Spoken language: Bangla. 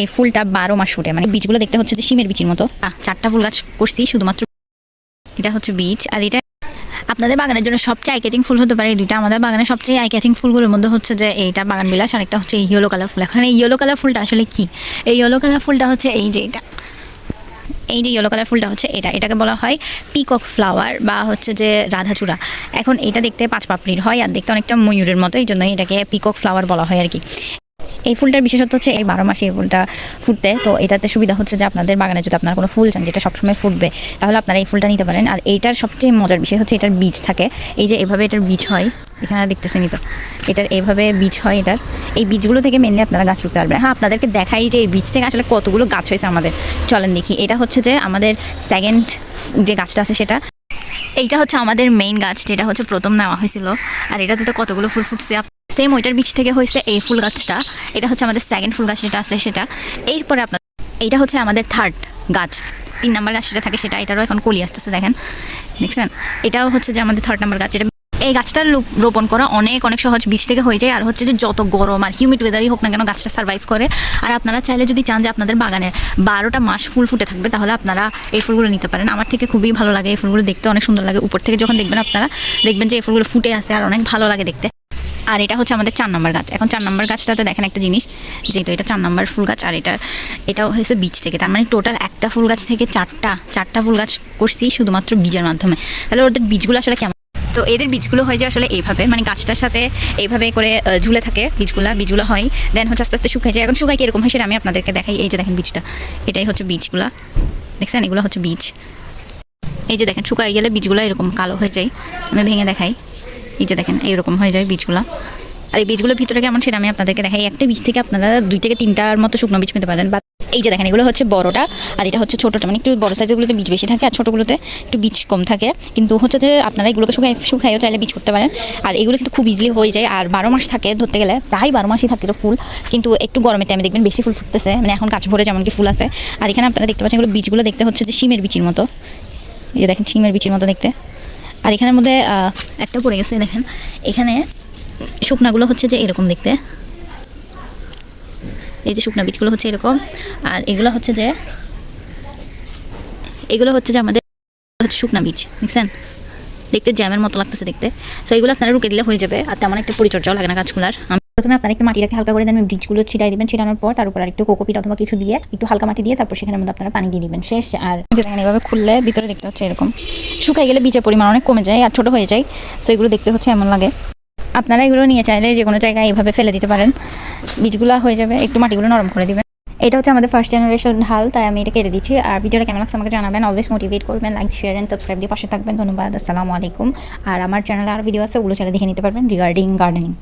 এই ফুলটা বারো মাস ফুটে। মানে বীজগুলো দেখতে হচ্ছে যে সিমের বীজের মতো। চারটা ফুল গাছ করছি, শুধুমাত্র এটা হচ্ছে বীজ। আর এটা আপনাদের বাগানের জন্য সবচেয়ে আই ক্যাচিং ফুল হতে পারে এই দুইটা। আমাদের বাগানের সবচেয়ে আই ক্যাচিং ফুলগুলোর মধ্যে হচ্ছে যে এইটা বাগান বিলাস আর একটা হচ্ছে এই ইয়েলো কালার ফুল। এখন এই ইয়েলো কালার ফুলটা আসলে কি? এই ইয়েলো কালার ফুলটা হচ্ছে এই যে এটা। এই যে ইয়েলো কালার ফুলটা হচ্ছে এটা। এটাকে বলা হয় পিকক ফ্লাওয়ার বা হচ্ছে যে রাধাচূড়া। এখন এটা দেখতে পাঁচ পাপড়ির হয় আর দেখতে অনেকটা ময়ূরের মতো। এই জন্য এটাকে পিকক ফ্লাওয়ার বলা হয় আর কি। এই ফুলটার বিশেষত্ব হচ্ছে এই বারো মাসে এই ফুলটা ফুটতে, তো এটাতে সুবিধা হচ্ছে যে আপনাদের বাগানে যদি আপনার কোনো ফুল চান যেটা সবসময় ফুটবে, তাহলে আপনারা এই ফুলটা নিতে পারেন। আর এইটার সবচেয়ে মজার বিষয় হচ্ছে এটার বীজ থাকে। এই যে এভাবে এটার বীজ হয়, এখানে দেখতেছেনই তো, এটার এভাবে বীজ হয় এটার। এই বীজগুলো থেকে মেনলি আপনারা গাছ রুখতে পারবেন। হ্যাঁ আপনাদেরকে দেখাই যে এই বীজ থেকে আসলে কতগুলো গাছ হয়েছে আমাদের। চলেন দেখি, এটা হচ্ছে যে আমাদের সেকেন্ড যে গাছটা আছে সেটা। এইটা হচ্ছে আমাদের মেইন গাছ, যেটা হচ্ছে প্রথম নেওয়া হয়েছিল। আর এটাতে তো কতগুলো ফুল ফুটছে সেম ওইটার বীজ থেকে হয়েছে এই ফুল গাছটা। এটা হচ্ছে আমাদের সেকেন্ড ফুল গাছ যেটা আছে সেটা। এরপরে আপনার এইটা হচ্ছে আমাদের থার্ড গাছ। তিন নাম্বার গাছ যেটা থাকে সেটা, এটারও এখন কলি আসতেছে, দেখেন। দেখছেন? এটাও হচ্ছে যে আমাদের থার্ড নাম্বার গাছ। এটা এই গাছটা রোপ- রোপণ করা অনেক অনেক সহজ বীজ থেকে হয়ে যায়। আর হচ্ছে যে যত গরম আর হিউমিড ওয়েদারই হোক না কেন গাছটা সার্ভাইভ করে। আর আপনারা চাইলে যদি চান যে আপনাদের বাগানে বারোটা মাস ফুল ফুটে থাকবে, তাহলে আপনারা এই ফুলগুলো নিতে পারেন। আমার থেকে খুবই ভালো লাগে এই ফুলগুলো, দেখতে অনেক সুন্দর লাগে। উপর থেকে যখন দেখবেন আপনারা, দেখবেন যে এই ফুলগুলো ফুটে আছে আর অনেক ভালো লাগে দেখতে। আর এটা হচ্ছে আমাদের চার নম্বর গাছ। এখন চার নম্বর গাছটাতে দেখেন একটা জিনিস, যেহেতু এটা চার নম্বর ফুল গাছ আর এটার, এটাও হয়েছে বীজ থেকে। তার মানে টোটাল একটা ফুল গাছ থেকে চারটা চারটা ফুল গাছ করছি শুধুমাত্র বীজের মাধ্যমে। তাহলে ওদের বীজগুলো আসলে কেমন? তো এদের বীজগুলো হয় যে আসলে এইভাবে মানে গাছটার সাথে এইভাবে করে ঝুলে থাকে বীজগুলা, বীজগুলো হয়। দেন হচ্ছে আস্তে আস্তে শুকায় যায়। এখন শুকায় এরকম হয় সেটা আমি আপনাদেরকে দেখাই। এই যে দেখেন বীজটা, এটাই হচ্ছে বীজগুলা। দেখছেন? এগুলো হচ্ছে বীজ। এই যে দেখেন, শুকায় গেলে বীজগুলো এরকম কালো হয়ে যায়। আমি ভেঙে দেখাই। এই যে দেখেন, এইরকম হয়ে যায় বীজগুলো। আর এই বীজগুলোর ভিতরে কেমন সেটা আমি আপনাদেরকে দেখাই। একটা বীজ থেকে আপনারা দুই থেকে তিনটার মতো শুকনো বীজ পেতে পারেন। বা এই যে দেখেন, এগুলো হচ্ছে বড়টা, আর এটা হচ্ছে ছোটোটা। মানে একটু বড় সাইজগুলোতে বীজ বেশি থাকে আর ছোটোগুলোতে একটু বীজ কম থাকে। কিন্তু হচ্ছে যে আপনারা এগুলোকে শুকাই শুকাইও চাইলে বীজ করতে পারেন। আর এগুলো কিন্তু খুব ইজিলি হয়ে যায়। আর বারো মাস থাকে ধরতে গেলে, প্রায় বারো মাসই থাকে তো ফুল। কিন্তু একটু গরমের টাইমে দেখবেন বেশি ফুল ফুটতেছে। মানে এখন গাছ ভরে যেমন কি ফুল আছে। আর এখানে আপনারা দেখতে পাচ্ছেন, এগুলো বীজগুলো দেখতে হচ্ছে যে শিমের বীজের মতো। এই যে দেখেন, শিমের বীজের মতো দেখতে। আর এখানের মধ্যে একটা পড়ে গেছে, দেখেন। এখানে শুকনাগুলো হচ্ছে যে এরকম দেখতে। এই যে শুকনা বীজগুলো হচ্ছে এরকম। আর এগুলো হচ্ছে যে, এগুলো হচ্ছে যে আমাদের হচ্ছে শুকনা বীজ, দেখছেন? দেখতে জ্যামের মতো লাগতেছে দেখতে। সো এগুলো আপনারা রুকে দিলে হয়ে যাবে। আর তেমন একটা পরিচর্যাও লাগে না গাছগুলার। প্রথমে আপনারা একটু মাটিটাকে হালকা করে দেন বীজগুলো ছিটাই দিবেন, ছিটানোর পর তার উপর একটু কোকোপিট অথবা কিছু দিয়ে একটু হালকা মাটি দিয়ে তারপর সেখানের মধ্যে আপনারা পানি দিয়ে দিবেন। শেষ। আর যে দেখেন এভাবে খুললে ভিতরে দেখতে হচ্ছে এরকম। শুকাই গেলে বীজের পরিমাণ অনেক কমে যায় আর ছোট হয়ে যায় সো এগুলো দেখতে হচ্ছে এমন লাগে। আপনারা এগুলো নিয়ে চাইলে যে কোনো জায়গায় এইভাবে ফেলে দিতে পারেন। বীজগুলো হয়ে যাবে, একটু মাটিগুলো নরম করে দিবেন। এটা হচ্ছে আমাদের ফার্স্ট জেনারেশন ঢাল তাই আমি এটা কেটে দিচ্ছি। আর ভিডিওটা কেমন লাগছে আমাকে জানাবেন। অলওয়েজ মোটিভেট করবেন লাইক শেয়ার অ্যান্ড সাবস্ক্রাইব দিয়ে পাশে থাকবেন। ধন্যবাদ, আসসালামু আলাইকুম। আর আমার চ্যানেলে আর ভিডিও আছে, ওগুলো চ্যানেলে দেখে নিতে পারবেন রিগার্ডিং গার্ডেনিং